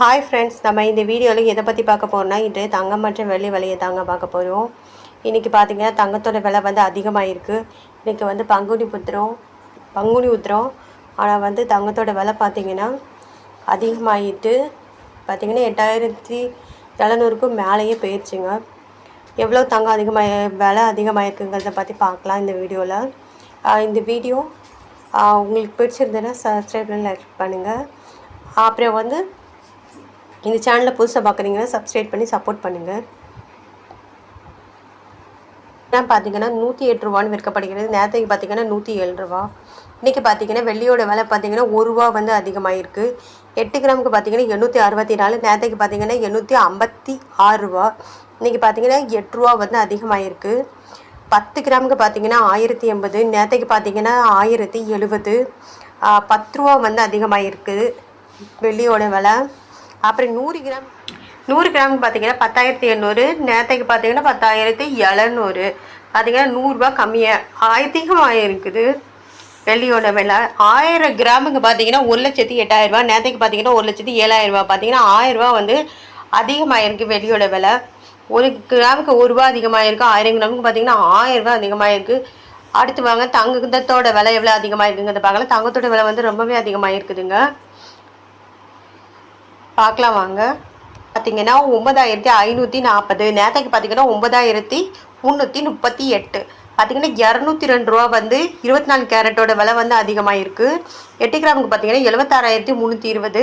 Hi friends நம்ம இந்த வீடியோவில் எதை பற்றி பார்க்க போகிறோம்னா இன்று தங்கம் மற்றும் வெள்ளி விலையை தாங்க பார்க்க போகிறோம் இன்றைக்கி பார்த்தீங்கன்னா தங்கத்தோட விலை வந்து அதிகமாகிருக்கு இன்றைக்கி வந்து பங்குனி புத்திரம் பங்குனி உத்திரம். ஆனால் வந்து தங்கத்தோட விலை பார்த்திங்கன்னா அதிகமாகிட்டு பார்த்திங்கன்னா எட்டாயிரத்தி எழுநூறுக்கும் மேலேயே போயிடுச்சுங்க எவ்வளோ தங்கம் அதிகமாக விலை அதிகமாகிருக்குங்கிறத பற்றி பார்க்கலாம் இந்த வீடியோவில் இந்த வீடியோ உங்களுக்கு பிடிச்சிருந்ததுன்னா சப்ஸ்கிரைப் லைக் பண்ணுங்கள் அப்புறம் வந்து இந்த சேனலை புதுசாக பார்க்குறீங்கன்னா சப்ஸ்கிரைப் பண்ணி சப்போர்ட் பண்ணுங்கள் என்ன பார்த்தீங்கன்னா நூற்றி எட்டு ரூபான்னு விற்கப்படுகிறது. நேரத்துக்கு பார்த்தீங்கன்னா நூற்றி ஏழு ரூபா. இன்றைக்கி பார்த்தீங்கன்னா வெள்ளியோட விலை பார்த்தீங்கன்னா ஒரு ரூபா வந்து அதிகமாகிருக்கு எட்டு கிராமுக்கு பார்த்தீங்கன்னா எண்ணூற்றி அறுபத்தி நாலு நேரத்துக்கு பார்த்தீங்கன்னா எண்ணூற்றி ஐம்பத்தி ஆறு ரூபா. இன்றைக்கி பார்த்தீங்கன்னா எட்டு ரூபா வந்து அதிகமாகிருக்கு பத்து கிராமுக்கு பார்த்தீங்கன்னா ஆயிரத்தி எண்பது நேரத்துக்கு பார்த்தீங்கன்னா ஆயிரத்தி எழுபது. பத்து ரூபா வந்து அதிகமாகிருக்கு வெள்ளியோட விலை. அப்புறம் நூறு கிராம் நூறு கிராமுக்கு பார்த்தீங்கன்னா பத்தாயிரத்தி எண்ணூறு நேரத்துக்கு பார்த்தீங்கன்னா பத்தாயிரத்தி எழுநூறு. பார்த்தீங்கன்னா நூறுரூவா கம்மியாக அதிகமாக இருக்குது. வெள்ளியோட விலை ஆயிரம் கிராமுக்கு பார்த்தீங்கன்னா ஒரு லட்சத்தி எட்டாயிரரூபா நேரத்துக்கு பார்த்தீங்கன்னா ஒரு லட்சத்தி ஏழாயிரரூபா பார்த்தீங்கன்னா ஆயிரரூபா வந்து அதிகமாகிருக்கு வெள்ளியோட விலை. ஒரு கிராமுக்கு ஒரு ரூபா அதிகமாகிருக்கு ஆயிரம் கிராமுக்கு பார்த்தீங்கன்னா ஆயிரரூபா அதிகமாகிருக்கு அடுத்து வாங்க தங்கத்தோட விலை எவ்வளோ அதிகமாக இருக்குங்கிறத பார்க்கலாம். தங்கத்தோட விலை வந்து ரொம்பவே அதிகமாக இருக்குதுங்க. பார்க்கலாம் வாங்க பார்த்தீங்கன்னா ஒன்பதாயிரத்தி ஐநூற்றி நாற்பது நேரத்துக்கு பார்த்தீங்கன்னா ஒன்பதாயிரத்தி முந்நூற்றி முப்பத்தி எட்டு. பார்த்தீங்கன்னா இரநூத்தி ரெண்டு ரூபா வந்து இருபத்தி நாலு கேரட்டோட விலை வந்து அதிகமாக இருக்குது எட்டு கிராமுக்கு பார்த்தீங்கன்னா எழுபத்தாறாயிரத்தி முந்நூற்றி இருபது.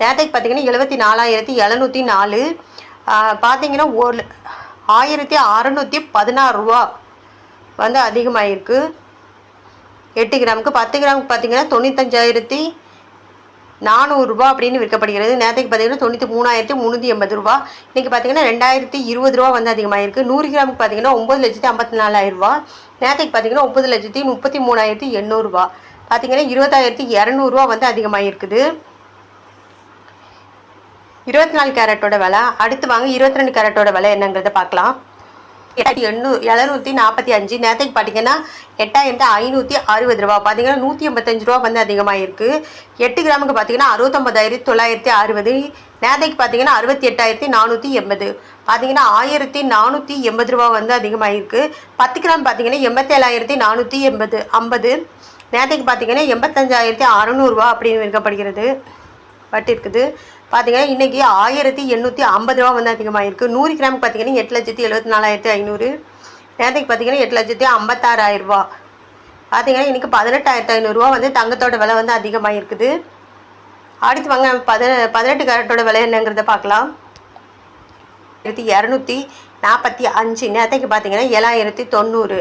நேரத்துக்கு பார்த்தீங்கன்னா எழுபத்தி நாலாயிரத்தி எழுநூற்றி நாலு. பார்த்தீங்கன்னா ஒரு ஆயிரத்தி அறநூற்றி பதினாறு ரூபா வந்து அதிகமாகிருக்கு எட்டு கிராமுக்கு பத்து கிராமுக்கு பார்த்தீங்கன்னா தொண்ணூத்தஞ்சாயிரத்தி நானூறுரூபா அப்படின்னு விற்கப்படுகிறது. நேரத்துக்கு பார்த்தீங்கன்னா தொண்ணூற்றி மூணாயிரத்தி முந்நூற்றி எண்பது ரூபா. இன்றைக்கி பார்த்தீங்கன்னா ரெண்டாயிரத்தி இருபது ரூபா வந்து அதிகமாகிருக்கு நூறு கிராமுக்கு பார்த்தீங்கன்னா ஒம்பது லட்சத்தி ஐம்பத்தி நாலாயிரம் ரூபா. நேரத்துக்கு பார்த்தீங்கன்னா ஒம்பது லட்சத்தி முப்பத்தி மூணாயிரத்தி எண்ணூறுரூவா பார்த்தீங்கன்னா இருபதாயிரத்தி இரநூறுவா வந்து அதிகமாகிருக்குது இருபத்தி நாலு கேரட்டோட விலை அடுத்து வாங்க இருபத்தி ரெண்டு கேரட்டோட விலை என்னங்கிறத பார்க்கலாம். எட்டாயிரத்தி எண்ணூறு எழுநூற்றி நாற்பத்தி அஞ்சு. நேரத்துக்கு பார்த்தீங்கன்னா எட்டாயிரத்தி ஐநூற்றி அறுபது ரூபா. பார்த்தீங்கன்னா நூற்றி எண்பத்தஞ்சு ரூபா வந்து அதிகமாகிருக்கு எட்டு கிராமுக்கு பார்த்தீங்கன்னா அறுபத்தொம்பதாயிரத்தி தொள்ளாயிரத்தி அறுபது. நேரத்துக்கு பார்த்தீங்கன்னா அறுபத்தி எட்டாயிரத்தி நானூற்றி எண்பது. பார்த்தீங்கன்னா ஆயிரத்தி நானூற்றி எண்பது ரூபா வந்து அதிகமாகிருக்கு பத்து கிராம் பார்த்தீங்கன்னா எண்பத்தேழாயிரத்தி நானூற்றி எண்பது ஐம்பது. நேரத்துக்கு பார்த்தீங்கன்னா எண்பத்தஞ்சாயிரத்தி அறநூறுவா அப்படின்னு விற்கப்படுகிறது. வட்டி இருக்குது பார்த்தீங்கன்னா இன்றைக்கி ஆயிரத்தி எண்ணூற்றி ஐம்பது ரூபா வந்து அதிகமாகிருக்கு நூறு கிராம் பார்த்தீங்கன்னா எட்டு லட்சத்தி எழுபத்தி நாலாயிரத்தி ஐநூறு. நேரத்துக்கு பார்த்தீங்கன்னா எட்டு லட்சத்தி ஐம்பத்தாறாயிரரூபா பார்த்தீங்கன்னா இன்றைக்கி பதினெட்டாயிரத்தி ஐநூறுரூவா வந்து தங்கத்தோட விலை வந்து அதிகமாகிருக்குது அடுத்து வாங்க பத பதினெட்டு கேரட்டோட விலை என்னங்கிறத பார்க்கலாம் இரநூத்தி நாற்பத்தி அஞ்சு. நேரத்துக்கு பார்த்தீங்கன்னா ஏழாயிரத்தி தொண்ணூறு.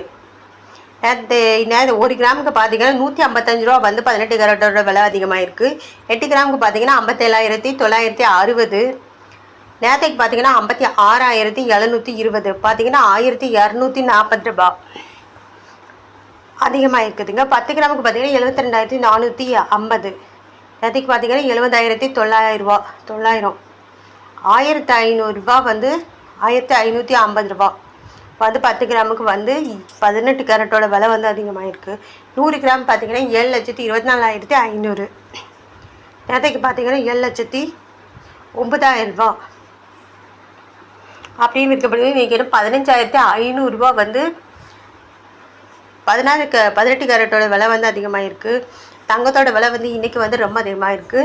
ஒரு கிராமுக்கு பார்த்தீங்கன்னா நூற்றி ஐம்பத்தஞ்சு ரூபா வந்து பதினெட்டு கேரட்டோட விலை அதிகமாக இருக்குது எட்டு கிராமுக்கு பார்த்தீங்கன்னா ஐம்பத்தேழாயிரத்தி தொள்ளாயிரத்தி அறுபது. நேரத்துக்கு பார்த்தீங்கன்னா ஐம்பத்தி ஆறாயிரத்தி எழுநூற்றி இருபது. பார்த்தீங்கன்னா ஆயிரத்தி இரநூத்தி நாற்பது ரூபா. அதிகமாக இருக்குதுங்க பத்து கிராமுக்கு பார்த்தீங்கன்னா எழுபத்தி ரெண்டாயிரத்தி நானூற்றி ஐம்பது. நேரத்துக்கு பார்த்தீங்கன்னா எழுபதாயிரத்தி தொள்ளாயிரரூபா தொள்ளாயிரம். ஆயிரத்தி ஐநூறுரூபா வந்து ஆயிரத்தி ஐநூற்றி ஐம்பது ரூபா. வந்து பத்து கிராமுக்கு வந்து பதினெட்டு கேரட்டோட விலை வந்து அதிகமாகிருக்கு நூறு கிராம் பார்த்தீங்கன்னா ஏழு லட்சத்தி இருபத்தி நாலாயிரத்தி ஐநூறு. நேரத்துக்கு பார்த்தீங்கன்னா ஏழு லட்சத்தி ஒன்பதாயிரம் ரூபா. அப்படின்னு இருக்கப்படுது இன்றைக்கி பதினஞ்சாயிரத்தி ஐநூறுரூவா வந்து பதினாறு க பதினெட்டு கேரட்டோட விலை வந்து அதிகமாகிருக்கு தங்கத்தோட விலை வந்து இன்றைக்கி வந்து ரொம்ப அதிகமாக இருக்குது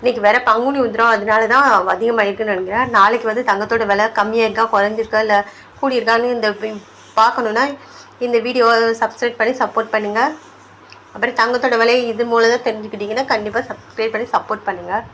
இன்றைக்கி வேறு பங்குனி உந்திரம் அதனால தான் அதிகமாகிருக்குன்னு நினைக்கிறேன். நாளைக்கு வந்து தங்கத்தோட விலை கம்மியாக இருக்கா குறைஞ்சிருக்கா இல்லை கூடியிருக்கான்னு இந்த பார்க்கணுன்னா இந்த வீடியோவை சப்ஸ்கிரைப் பண்ணி சப்போர்ட் பண்ணுங்கள் அப்புறம் தங்கத்தோட விலையை இது மூலம் தான் தெரிஞ்சுக்கிட்டிங்கன்னா கண்டிப்பாக சப்ஸ்கிரைப் பண்ணி சப்போர்ட் பண்ணுங்கள்